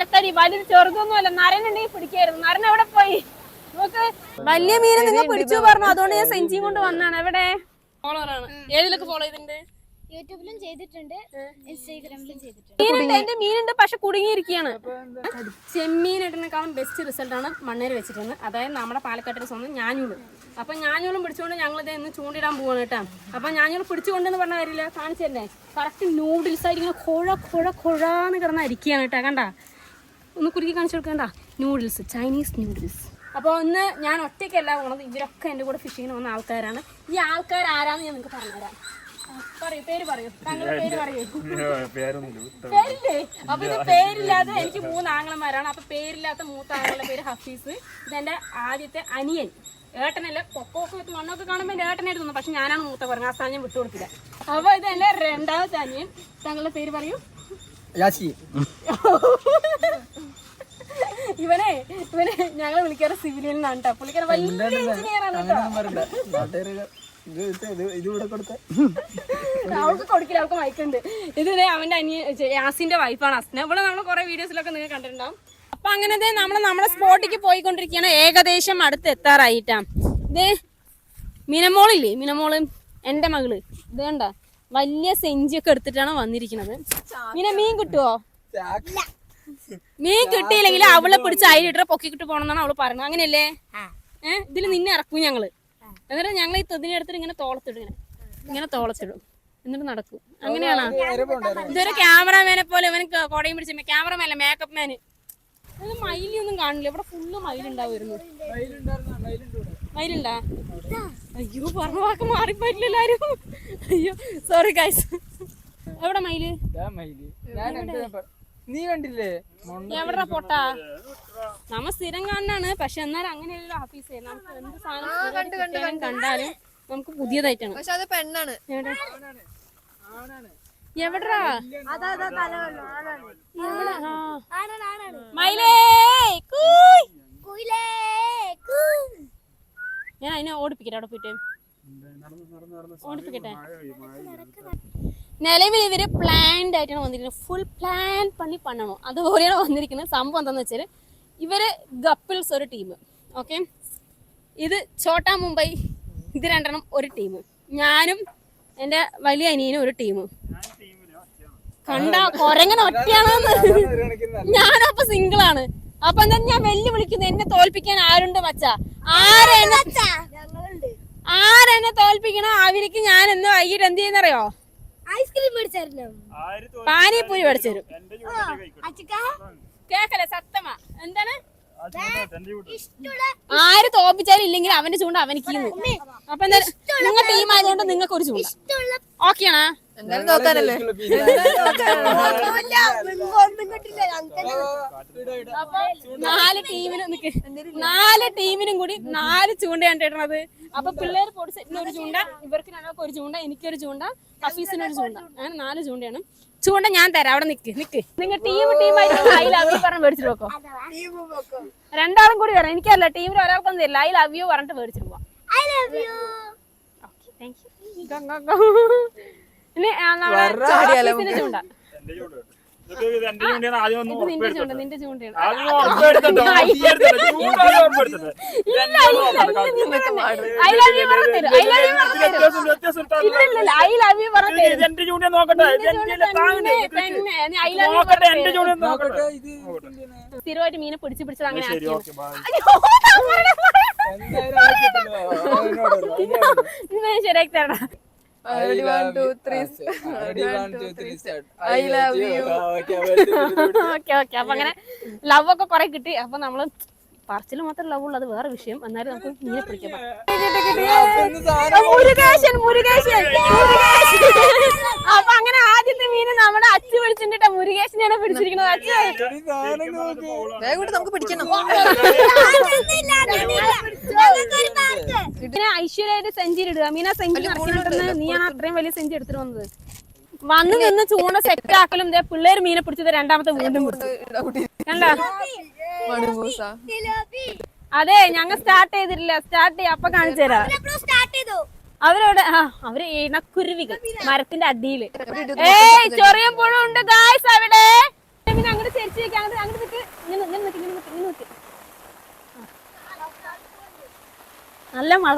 മരത്തടി വലുത് ചെറുതൊന്നുമല്ല. നരനുണ്ടെങ്കിൽ പിടിക്കായിരുന്നു. നരൻ എവിടെ പോയി? നോക്ക്. വലിയ മീനെ നിങ്ങൾ പിടിച്ചു പറഞ്ഞു. അതുകൊണ്ട് ഞാൻ സെഞ്ചിയും കൊണ്ട് വന്നാണ് എവിടെ? ഫോളോവറാണ് ഏതിലൊക്കെ ഫോളോ ചെയ്തിട്ടുണ്ട്? യൂട്യൂബിലും ചെയ്തിട്ടുണ്ട്. ഇൻസ്റ്റാഗ്രാമിലും ചെയ്തിട്ടുണ്ട്. മീനുണ്ട് എന്റെ മീനുണ്ട്. പക്ഷെ കുടുങ്ങിയിരിക്കുകയാണ്. ചെമ്മീൻ ഇടുന്നേക്കാളും ബെസ്റ്റ് റിസൾട്ട് ആണ് മണ്ണേര് വെച്ചിട്ടുണ്ട് അതായത് നമ്മുടെ പാലക്കാട്ടിൽ സ്വന്തം ഞാനൂൾ അപ്പൊ ഞാഞ്ഞൂലും പിടിച്ചുകൊണ്ട് ഞങ്ങൾ ഇത് ഇന്ന് ചൂണ്ടിടാൻ പോവാണ് കേട്ടോ. അപ്പൊ ഞാനൂൾ പിടിച്ചുകൊണ്ടെന്ന് പറഞ്ഞ കാര്യമില്ല. കാണിച്ചല്ലേ കറക്റ്റ് നൂഡിൽസ് ആയിരിക്കും കൊഴ കുഴ കുഴ കുഴാന്ന് കിടന്ന് അരിക്കുകയാണ് കേട്ടോ. കണ്ട? ഒന്ന് കുറുക്കി കാണിച്ചു കൊടുക്കണ്ട. നൂഡിൽസ് ചൈനീസ് നൂഡിൽസ് അപ്പോൾ ഒന്ന് ഞാൻ ഒറ്റയ്ക്കല്ല പോണത്. ഇവരൊക്കെ എന്റെ കൂടെ ഫിഷിങ്ങിന് വന്ന ആൾക്കാരാണ്. ഈ ആൾക്കാർ ആരാന്ന് ഞാൻ നിങ്ങൾക്ക് പറഞ്ഞുതരാം. പറയൂ പേര് പറയൂ. താങ്കളുടെ പേര് പറയൂ. പേരില്ലേ? അപ്പൊ ഇത് പേരില്ലാത്ത എനിക്ക് മൂന്ന് ആങ്ങളമാരാണ് അപ്പൊ പേരില്ലാത്ത മൂത്ത ആങ്ങളുടെ പേര് ഹഫീസ്. ഇതെന്റെ ആദ്യത്തെ അനിയൻ. ഏട്ടനല്ല? കൊക്കോസ് വെച്ച് മണ്ണൊക്കെ കാണുമ്പോൾ എന്റെ ഏട്ടനായിട്ട് തോന്നും. പക്ഷെ ഞാനാണ് മൂത്ത പറഞ്ഞത്. ആ സ്ഥാനം ഞാൻ വിട്ടുകൊടുക്കില്ല അപ്പൊ ഇത് എന്റെ രണ്ടാമത്തെ അനിയൻ. താങ്കളുടെ പേര് പറയൂ. ഇവനെ ഇവനെ ഞങ്ങൾ വിളിക്കാറ് സിവിലിയൻ എന്നാണ് കേട്ടോ പുള്ളിക്കാരൻ വലിയ എഞ്ചിനീയർ ആണ് കേട്ടോ അവൾക്ക് കൊടുക്കില്ല അവൾക്ക് മയക്കുണ്ട് ഇത് ദേ അവന്റെ അനിയ യാസിന്റെ വൈഫാണ് അസ്ന. ഇവിടെ നമ്മൾ കുറെ വീഡിയോസിലൊക്കെ നിങ്ങൾ കണ്ടിട്ടുണ്ടാവും. അപ്പൊ അങ്ങനത്തെ നമ്മൾ നമ്മുടെ സ്പോട്ടിക്ക് പോയിക്കൊണ്ടിരിക്കുകയാണ് ഏകദേശം അടുത്ത് എത്താറായിട്ടാ. ഇതേ മിനമോളില്ലേ? മിനമോൾ എന്റെ മകൾ. ഇത് കണ്ട? വലിയ സെഞ്ചിയൊക്കെ എടുത്തിട്ടാണ് വന്നിരിക്കുന്നത് മിന മീൻ കിട്ടുവോ? മീൻ കിട്ടിയില്ലെങ്കിൽ അവളെ പിടിച്ച് അയിലിട്ട് പൊക്കിക്കിട്ട് പോണെന്നാണ് അവൾ പറഞ്ഞത്. അങ്ങനെയല്ലേ? ഏഹ് ഇതിൽ നിന്നെ ഇറക്കും ഞങ്ങൾ. എന്നിട്ട് ഞങ്ങൾ ഈ തെതിനെ എടുത്തിട്ട് ഇങ്ങനെ തോളത്തിടും ഇങ്ങനെ. ഇങ്ങനെ തോളത്തിടും. എന്നിട്ട് നടക്കും. അങ്ങനെയാണോ? ഇതൊരു ക്യാമറാമാനെ പോലെ ഇവന് കൊടയും പിടിച്ച ക്യാമറമാൻ അല്ല മേക്കപ്പ് മാന് ഇത് മയിലൊന്നും കാണില്ല. ഇവിടെ ഫുള്ള് മയിലുണ്ടാവുമായിരുന്നു. മയിലുണ്ടാ അയ്യോ പറഞ്ഞ വാക്ക് മാറിപ്പോയില്ല എല്ലാരും. അയ്യോ സോറി ഗൈസ് എവിടെ മയിൽ? പറ- നീ കണ്ടില്ലേ? എവിടെ പൊട്ടാ? നമ്മ സ്ഥിരം കാണാണ് പക്ഷെ എന്നാലും അങ്ങനെയല്ലോ ഓഫീസേ നമുക്ക് എന്ത് സാധനം കണ്ടാലും നമുക്ക് പുതിയതായിട്ടാണ്. പക്ഷെ അത് പെണ്ണാണ്. എവിടെ. മയിലേ. ഞാൻ അതിനെ ഓടിപ്പിക്കട്ടെ അവിടെ പോയിട്ട്. ഓടിപ്പിക്കട്ടെ. നിലവിൽ ഇവർ പ്ലാൻഡ് ആയിട്ടാണ് വന്നിരിക്കുന്നത്. ഫുൾ പ്ലാൻ പണി പണണം അതുപോലെയാണ് വന്നിരിക്കുന്നത് സംഭവം എന്താണെന്ന് വെച്ചാൽ ഇവർ ഗപ്പിൾസ് ഒരു ടീം ഓക്കെ ഇത് ഛോട്ടാ മുംബൈ ഇത് രണ്ടെണ്ണം ഒരു ടീം ഞാനും എന്റെ വലിയ അനിയനും ഒരു ടീം കണ്ട കൊരങ്ങനെ ഒറ്റയാണെന്ന്. അപ്പൊ സിംഗിൾ ആണ്. അപ്പൊ എന്താ ഞാൻ വെല്ലു വിളിക്കുന്നത് എന്നെ തോൽപ്പിക്കാൻ ആരുണ്ട് മച്ച? ആരെന്നെ ആരെന്നെ തോൽപ്പിക്കണോ? അവർക്ക് ഞാൻ എന്ന് വൈകിട്ട് എന്ത് ചെയ്യുന്നറിയോ? ഐസ്ക്രീം മേടിച്ചായിരുന്നു. പാനിപ്പൂരി മേടിച്ചു കേക്കല്ലേ സത്യമാ എന്താണ്? ആര് തോപ്പിച്ചാലും ഇല്ലെങ്കിൽ അവന്റെ ചൂണ്ട അവനിക്ക് അപ്പൊ എന്താ നിങ്ങൾ ടീം ആയതുകൊണ്ട് നിങ്ങൾക്ക് ഒരു ചൂണ്ട. ഓക്കെയാണാ എന്തായാലും നോക്കാനല്ലേ നാല് ടീമിനും നിക്ക്. നാല് ടീമിനും കൂടി നാല് ചൂണ്ടയാണ് ഇടണത്. അപ്പൊ പിള്ളേർ പൊടി സെറ്റിന് ഒരു ചൂണ്ട ഇവർക്ക് ഞങ്ങൾക്ക് ഒരു ചൂണ്ട എനിക്കൊരു ചൂണ്ട ഹഫീസിനൊരു ചൂണ്ട. അങ്ങനെ നാല് ചൂണ്ടയാണ്. ചൂണ്ട ഞാൻ തരാം. അവിടെ നിക്ക് നിക്ക്. നിങ്ങൾ ടീം ടീമായിട്ട് ഐ ലവ് യു പറഞ്ഞ് മേടിച്ചിട്ട് വെക്കോ രണ്ടാളും കൂടി വരാം എനിക്കല്ല ടീമിൽ ഒരാൾക്കൊന്നും തരില്ല. ഐ ലവ് യു പറഞ്ഞിട്ട് മേടിച്ചിട്ട് പോവാം. I love you okay thank you ഇനി നമ്മുടെ ചൂണ്ട. സ്ഥിരമായിട്ട് മീനെ പിടിച്ച് പിടിച്ചത് അങ്ങനെ ശരിയാക്കി തരണം ലവ് ഒക്കെ കൊറേ കിട്ടി. അപ്പൊ നമ്മൾ പറച്ചിൽ മാത്രം ലവ് ഉള്ളത് വേറെ വിഷയം എന്നാലും നമുക്ക് മീനെ പിടിക്കാം മുരുകേശൻ മുരുകേശൻ. അപ്പൊ അങ്ങനെ ആദ്യത്തെ മീന് നമ്മുടെ അച്ചു പിടിച്ചിട്ട് മുരുകേശനെയാണ് പിടിച്ചിരിക്കുന്നത് അച്ഛൻ നമുക്ക് പിടിക്കണം ഇതിനെ ഐശ്വര്യായിട്ട് സെഞ്ചുറി ഇടുക മീന സെഞ്ചുറി നീയാണ് അത്രയും വലിയ സെഞ്ചുറി എടുത്തിട്ട് വന്നത് വന്ന് നിന്ന് ചൂണ്ട സെറ്റ് ആക്കലും ദേ പിള്ളേര് മീനെ പിടിച്ചത് രണ്ടാമത്തെ വീണ്ടും പിടിച്ചു കണ്ടോ മണിമൂസ അതെ ഞങ്ങൾ സ്റ്റാർട്ട് ചെയ്തിട്ടില്ല. സ്റ്റാർട്ട് ചെയ്യാം അപ്പൊ കാണിച്ചു തരാം. അവരവിടെ ആ അവർ ഇണക്കുരുവികൾ മരത്തിന്റെ അടിയിൽ. ഏയ് ചെറിയ പുഴ ഉണ്ട് ഗായ്സ് അവിടെ. പിന്നെ അങ്ങോട്ട് വെക്കാം അങ്ങോട്ട് അങ്ങോട്ട് നിൽക്ക് ഇങ്ങനെ ഇങ്ങനെ നിൽക്ക് ഇങ്ങനെ നിൽക്ക് ഇങ്ങനെ നിൽക്ക് നല്ല മഴ.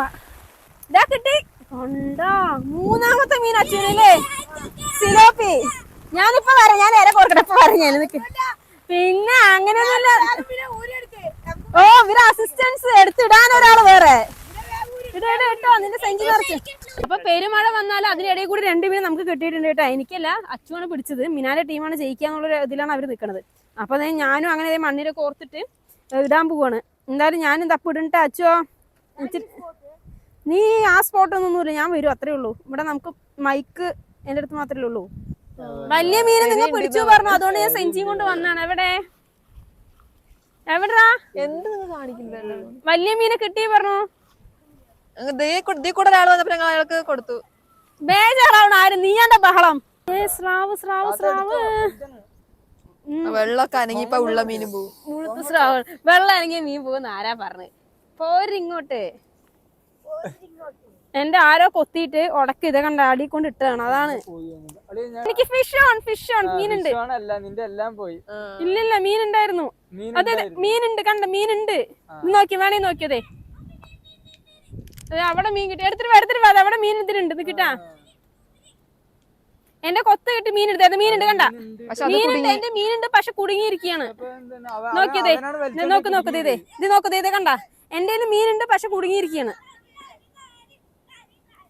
ഇതാ കിട്ടി. ഉണ്ടോ മൂന്നാമത്തെ മീൻ അച്ഛനല്ലേ? സിലോപ്പി. ഞാനിപ്പോ വരാം ഞാൻ നേരെ കൊടുക്കട്ടെ. ഇപ്പൊ വരാം ഞാൻ നിക്ക്. പിന്നെ അങ്ങനെയൊന്നുമില്ല. ഓ ഇവർ അസിസ്റ്റൻസ് എടുത്തിടാൻ ഒരാൾ വേറെ. അപ്പൊ പെരുമഴ വന്നാൽ അതിനിടയിൽ കൂടി രണ്ടുപേരും നമുക്ക് കിട്ടിയിട്ടുണ്ട് കേട്ടോ. എനിക്കല്ല അച്ചുവാണ് പിടിച്ചത്. മിനാലെ ടീമാണ് ജയിക്കാന്നുള്ള ഇതിലാണ് അവർ നിൽക്കുന്നത് അപ്പൊ അതായത് ഞാനും അങ്ങനെ മണ്ണിലൊക്കെ ഓർത്തിട്ട് ഇടാൻ പോവാണ്. എന്തായാലും ഞാനും തപ്പ് ഇടണ്ട ഇച്ചിരി- നീ ആ സ്പോട്ടൊന്നും ഇല്ല ഞാൻ വരും അത്രേ ഉള്ളൂ. ഇവിടെ നമുക്ക് മൈക്ക് എന്റെ അടുത്ത് മാത്രമേ ഉള്ളൂ. വലിയ മീനെ നിങ്ങൾ പിടിച്ചു പറഞ്ഞു? അതുകൊണ്ട് ഞാൻ സെഞ്ചിയും കൊണ്ട് വന്നാണ്. എവിടെ? എവിടാ? എന്ത് നിങ്ങൾ കാണിക്കുന്നത് വലിയ മീനെ കിട്ടി പറഞ്ഞു? ദേ കൂടെ ഒരാൾ വന്നപ്പോ ഞങ്ങൾ അയാൾക്ക് കൊടുത്തു. ബേജാറാവണം ആര്? നീയാണ്ട ബഹളം. ഏ സ്രാവ് സ്രാവ് സ്രാവ്. വെള്ളമൊക്കെ അനങ്ങി ഇപ്പൊ ഉള്ള മീനും പോവും. മുഴുത്ത സ്രാവ്. വെള്ളം ഇറങ്ങിയ മീൻ പോകുന്ന ആരാ പോരി പോരിങ്ങോട്ട്. എന്റെ ആരോ കൊത്തിയിട്ട് ഉടക്കി ഇത് കണ്ട അടി കൊണ്ട് ഇട്ടതാണ്. അതാണ്. എനിക്ക് ഫിഷ് ഓൺ ഫിഷ് ഓൺ മീനുണ്ട്. അല്ല നിന്റെ എല്ലാം പോയി. ഇല്ലില്ല മീനുണ്ടായിരുന്നു. മീൻ അതെ അതെ മീനുണ്ട് കണ്ട മീനുണ്ട്. ഇത് നോക്കി വേണേ നോക്കിയതേ അതെ. അവിടെ മീൻ കിട്ടി. എടുത്തിട്ട് എടുത്തിട്ട് വാ, അവിടെ മീൻ ഇതിലുണ്ട് ഇത് കിട്ടാ. എന്റെ കൊത്ത കിട്ടി മീൻ എടുത്തത് മീനുണ്ട് കണ്ട? മീനുണ്ട്. എന്റെ മീനുണ്ട് പക്ഷെ കുടുങ്ങിയിരിക്കുകയാണ്. നോക്കിയതേ നോക്ക് നോക്കതേ ദേ ദേ. ഇത് നോക്കതേ ദേ ദേ കണ്ട? എന്റെ മീനുണ്ട് പക്ഷെ കുടുങ്ങിയിരിക്കുകയാണ്.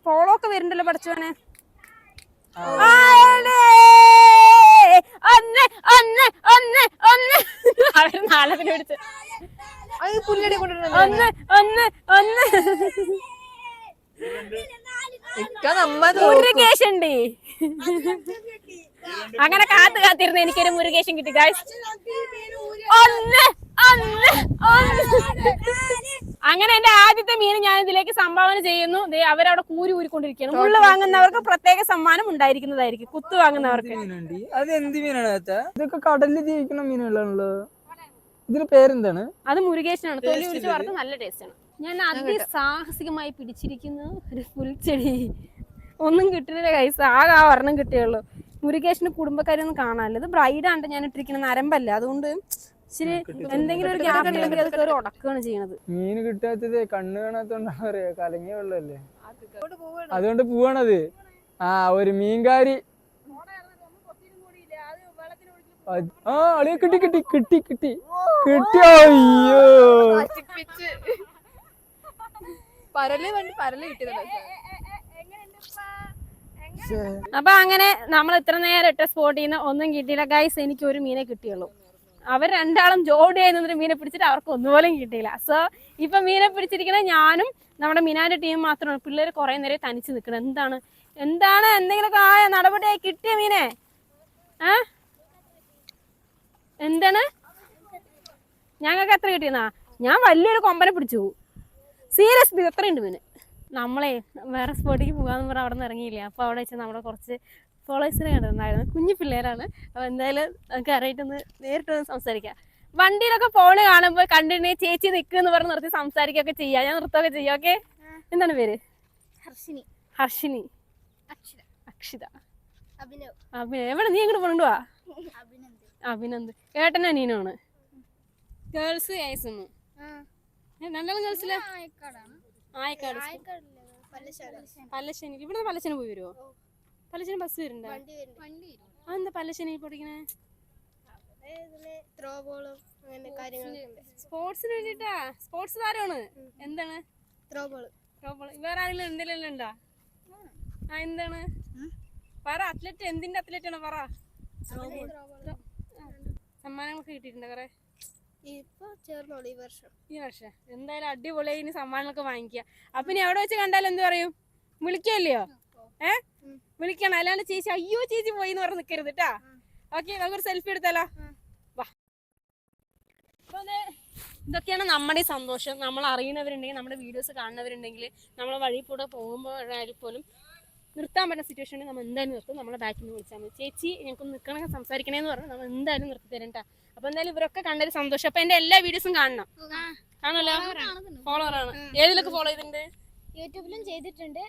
പോളൊക്കെ വരുന്നുണ്ടല്ലോ പഠിച്ചോനെ ആടേ! ഒന്ന് ഒന്ന് ഒന്ന് ഒന്ന്. അവർ നാളത്തിന് പിടിച്ച് പുല്ലടി കൊണ്ടിരുന്നത് ഒന്ന് ഒന്ന് ഒന്ന്. ഇക്ക നമ്മ മുരുകേശ് ഉണ്ട് അങ്ങനെ കാത്തു കാത്തിരുന്ന് എനിക്കൊരു മുരുകേശൻ കിട്ടി ഗായ്സ് ഒന്ന് അങ്ങനെ എന്റെ ആദ്യത്തെ മീൻ ഞാൻ ഇതിലേക്ക് സംഭാവന ചെയ്യുന്നു. ദേ അവരവിടെ കൂരി ഊരിക്കൊണ്ടിരിക്കുകയാണ്. മുള്ളു വാങ്ങുന്നവർക്ക് പ്രത്യേക സമ്മാനം ഉണ്ടായിരിക്കുന്നതായിരിക്കും. കുത്തു വാങ്ങുന്നവർക്ക്. അത് എന്ത് മീനാണ് ഇതൊക്കെ കടലിൽ ജീവിക്കുന്ന മീനുകളാണല്ലോ. ഇതിന് പേരെന്താണ്? അത് മുരുകേശനാണ്. തൊലി പിടിച്ച് വറുത്ത് നല്ല ടേസ്റ്റ് ആണ്. ഞാൻ അതിസാഹസികമായി പിടിച്ചിരിക്കുന്ന. ഒരു പുൽച്ചെടി ഒന്നും കിട്ടുന്നില്ല കൈസ് ആകെ ആ ഒരെണ്ണം കിട്ടിയുള്ളൂ മുരുകേശന്റെ കുടുംബക്കാരൊന്നും കാണാനില്ല. ഇത് ബ്രൈഡാണ്ട് ഞാൻ ഇട്ടിരിക്കുന്ന നരമ്പല്ല. അതുകൊണ്ട് ഇച്ചിരി എന്തെങ്കിലും ഒരു ഗ്യാപ്പ് ഉണ്ടെങ്കിൽ അത് കയറി ഉടക്കുകയാണ് ചെയ്യണത്. മീൻ കിട്ടാത്തത് കണ്ണ് കാണാത്തോണ്ടാ പറയാ. കലങ്ങിയ വെള്ളല്ലേ? അതുകൊണ്ട് പോവാണത്. ആ ഒരു മീൻകാരി. ആ അളിയെ കിട്ടി കിട്ടി കിട്ടി കിട്ടി. കിട്ടിയോ അയ്യോ. പരൽ വേണ്ടി പരൽ കിട്ടിയതല്ല അപ്പൊ അങ്ങനെ നമ്മൾ ഇത്ര നേരം ഇട്ട സ്പോട്ടിൽ നിന്ന് ഒന്നും കിട്ടിയില്ല. ഗൈസ് എനിക്ക് ഒരു മീനെ കിട്ടിയുള്ളൂ. അവർ രണ്ടാളും ജോഡി ആയിരുന്നു മീനെ പിടിച്ചിട്ട് അവർക്ക് ഒന്നുപോലും കിട്ടിയില്ല. സോ ഇപ്പൊ മീനെ പിടിച്ചിരിക്കുന്ന ഞാനും നമ്മുടെ മിനാന്റെ ടീം മാത്രമാണ് പിള്ളേര് കുറെ നേരം തനിച്ച് നിൽക്കണം. എന്താണ്? എന്താണ് എന്തെങ്കിലുമൊക്കെ ആയ നടപടിയായി കിട്ടിയ മീനെ? ആ? എന്താണ്? ഞങ്ങൾക്ക് എത്ര കിട്ടിയെന്നാ? ഞാൻ വലിയൊരു കൊമ്പനെ പിടിച്ചു. സീരിയസ് എത്രയുണ്ട് മീന്? നമ്മളെ വേറെ സ്പോട്ടിലേക്ക് പോകാന്ന് പറഞ്ഞാൽ അവിടെ നിന്ന് ഇറങ്ങിയില്ല? അപ്പോൾ അവിടെ വെച്ച് നമ്മുടെ കുറച്ച് ഫോളോവേഴ്സിനെ കണ്ടിട്ടുണ്ടായിരുന്നു കുഞ്ഞു പിള്ളേരാണ്. അപ്പോൾ എന്തായാലും നമുക്ക് അറിയിട്ടൊന്ന് നേരിട്ടൊന്ന് സംസാരിക്കാം. വണ്ടിയിലൊക്കെ ഫോണ് കാണുമ്പോൾ കണ്ടിട്ടുണ്ടെങ്കിൽ ചേച്ചി നിൽക്കുമെന്ന് പറഞ്ഞ് നിർത്തി സംസാരിക്കുകയൊക്കെ ചെയ്യാം. ഞാൻ നൃത്തമൊക്കെ ചെയ്യാം. ഓക്കെ? എന്താണ് പേര്? ഹർഷിനി ഹർഷിനി അക്ഷിത. അക്ഷിത. അഭിനവ്. എവിടെ നീ എങ്ങോട്ട് കൊണ്ടുപോവാ അഭിനന്ദ്. ഏട്ടനും അനിയനുമാണ് ഗേൾസ് ഏസുന്നു രണ്ടാളും ഗേൾസിലെ ആയക്കാട് പല്ലശ്ശേരി. പല്ലശ്ശേനി ഇവിടെ പല്ലശ്ശേനി പോയി വരുമോ പല്ലശ്ശേനി ബസ് വരുന്നുണ്ടോ? വണ്ടി വരും വണ്ടി വരും അതെന്താ പല്ലശ്ശേനി പഠിക്കണേ ത്രോ ബോളും അങ്ങനെ കാര്യങ്ങളൊക്കെ സ്പോർട്സിന് വേണ്ടിട്ടാ? സ്പോർട്സ് താരമാണ് എന്താണ്? Throw ball Trouble. വേറെ ആരെങ്കിലും എന്തെങ്കിലും ഉണ്ടോ? ആ എന്താണ്? പറ അത്ലറ്റ് എന്തിന്റെ അത്ലറ്റ് ആണ് പറ. സമ്മാനങ്ങളൊക്കെ കിട്ടിയിട്ടുണ്ട് കൊറേ? ഇപ്പൊ ചേർന്നോളൂ ഈ വർഷം? ഈ വർഷം. എന്തായാലും അടിപൊളിയായി. ഇനി സമ്മാനങ്ങളൊക്കെ വാങ്ങിക്കുക. അപ്പൊ ഇനി എവിടെ വെച്ച് കണ്ടാലും എന്ത് പറയും? വിളിക്കല്ലയോ ഏ? വിളിക്കണം. അല്ലാണ്ട് ചേച്ചി അയ്യോ ചേച്ചി പോയി എന്ന് പറഞ്ഞ് നിക്കരുത് കേട്ടാ ഓക്കെ നമുക്കൊരു സെൽഫി എടുത്താലോ? വാ. ഇതൊക്കെയാണ് നമ്മുടെ സന്തോഷം. നമ്മൾ അറിയുന്നവരുണ്ടെങ്കിൽ നമ്മുടെ വീഡിയോസ് കാണുന്നവരുണ്ടെങ്കിൽ നമ്മളെ വഴി കൂടെ പോകുമ്പോഴായാലും പോലും നിർത്താൻ പറ്റുന്ന സിറ്റുവേഷൻ ഉണ്ടെങ്കിൽ നമ്മൾ എന്തായാലും നിർത്തും. നമ്മളെ ബാക്കിൽ നിന്ന് വിളിച്ചാൽ മതി. ചേച്ചി ഞങ്ങൾക്ക് നിൽക്കണമെങ്കിൽ സംസാരിക്കണേന്ന് പറഞ്ഞാൽ നമ്മൾ എന്തായാലും നിർത്തി തരണ്ട അപ്പൊ എന്തായാലും ഇവരൊക്കെ കണ്ടൊരു സന്തോഷം. അപ്പൊ എന്റെ എല്ലാ വീഡിയോസും കാണണം. കാണല്ലോ ഫോളോവർ ആണ്. ഏതിലൊക്കെ ഫോളോ ചെയ്തിട്ടുണ്ട്? യൂട്യൂബിലും ചെയ്തിട്ടുണ്ട്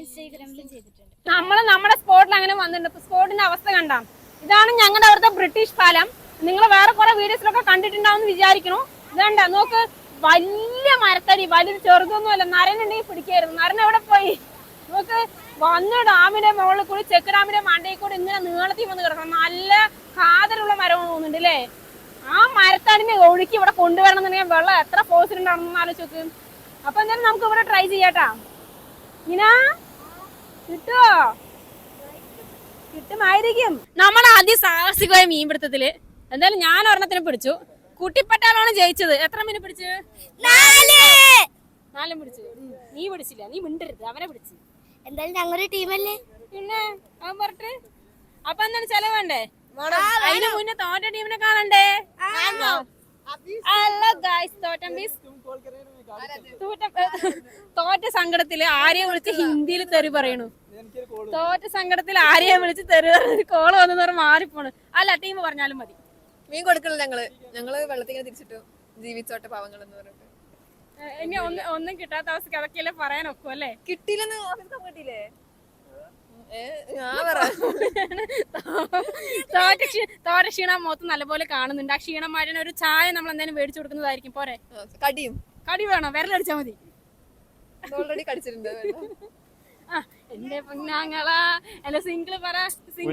ഇൻസ്റ്റാഗ്രാമിലും ചെയ്തിട്ടുണ്ട്. നമ്മൾ നമ്മുടെ സ്പോട്ടിൽ അങ്ങനെ വന്നിട്ടുണ്ട്. സ്പോട്ടിന്റെ അവസ്ഥ കണ്ടാം. ഇതാണ് ഞങ്ങളുടെ അവിടുത്തെ ബ്രിട്ടീഷ് പാലം. നിങ്ങൾ വേറെ കുറെ വീഡിയോസിലൊക്കെ കണ്ടിട്ടുണ്ടാവും വിചാരിക്കണു. ഇതണ്ട നോക്ക്. വലിയ മരത്തടി വലുത് ചെറുതൊന്നുമല്ല. നരനുണ്ടെങ്കിൽ പിടിക്കായിരുന്നു. നരൻ എവിടെ പോയി? നോക്ക്. വന്ന് ഡാമിന്റെ മുകളിൽ കൂടി ചെക്ക് ഡാമിന്റെ മണ്ടയിൽ കൂടി ഇങ്ങനെ നീളത്തിൽ വന്ന് കിടക്കണം നല്ല കാതലുള്ള മരം തോന്നുന്നുണ്ട് അല്ലേ ആ മരത്തടിനെ ഒഴുക്കി ഇവിടെ കൊണ്ടുവരണം എന്നുണ്ടെങ്കിൽ വെള്ളം എത്ര ഫോഴ്സിലുണ്ടാവണം ആലോചിച്ച് നോക്ക്. അപ്പൊ എന്തായാലും നമുക്ക് ഇവിടെ ട്രൈ ചെയ്യാട്ടാ. ഇനാ കിട്ടുവോ കിട്ടുമായിരിക്കും. നമ്മൾ ആദ്യം സാഹസികമായ മീൻപിടുത്തത്തിൽ എന്തായാലും ഞാൻ ഒരെണ്ണത്തിന് പിടിച്ചു. കുട്ടിപ്പട്ടാലാണ് ജയിച്ചത്. എത്ര മീൻ പിടിച്ചു? നാലും. പിടിച്ചു. നീ പിടിച്ചില്ല. നീ മിണ്ടരുത്. അവനെ പിടിച്ചു. എന്തായാലും ഞങ്ങളുടെ ടീമല്ലേ? പിന്നെ അവൻ പറഞ്ഞിട്ട്? അപ്പൊ എന്താണ് ചെലവ് വേണ്ടേ? അതിന് മുന്നേ തോറ്റ ടീമിനെ കാണണ്ടേ? ഹലോ ഗായ്സ് തോറ്റ ബീസ് തോറ്റ സങ്കടത്തിൽ ആരെ വിളിച്ച് ഹിന്ദിയിൽ തെറി പറയണു? തോറ്റ സങ്കടത്തിൽ ആരെ വിളിച്ച് തെറി കോൾ വന്നു പറഞ്ഞ് മാറിപ്പോണു. അല്ല ടീം പറഞ്ഞാലും മതി. മീൻ കൊടുക്കണല്ലോ ഞങ്ങൾ. ഞങ്ങൾ വെള്ളത്തിങ്ങനെ തിരിച്ചിട്ടു ജീവിച്ചോട്ടെ പാവങ്ങൾ എന്ന് പറഞ്ഞിട്ട് ഇനി ഒന്ന് ഒന്നും കിട്ടാത്ത അവസ്ഥക്ക് അതൊക്കെയല്ലേ പറയാൻ ഒക്കും അല്ലേ? കിട്ടിയില്ലെന്ന് കിട്ടിയില്ലേ ഏ, ഞാൻ പറ തോറ്റ തോറ്റ ക്ഷീണം മുഖത്ത് നല്ലപോലെ കാണുന്നുണ്ട്. ആ ക്ഷീണം മാറ്റാൻ ഒരു ചായ നമ്മൾ എന്തെങ്കിലും മേടിച്ചു കൊടുക്കുന്നതായിരിക്കും. പോരെ. കടിയും. കടി വേണോ? വിരലടിച്ചാ മതി. ഓൾറെഡി കടിച്ചിട്ടുണ്ട്. ആ എന്റെ പൊന്നാങ്ങളാ അല്ല സിംഗിൾ പറ. സിംഗിൾ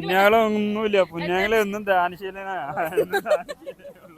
ദാനശീലനാ. എന്നും ദാനശീലനാ.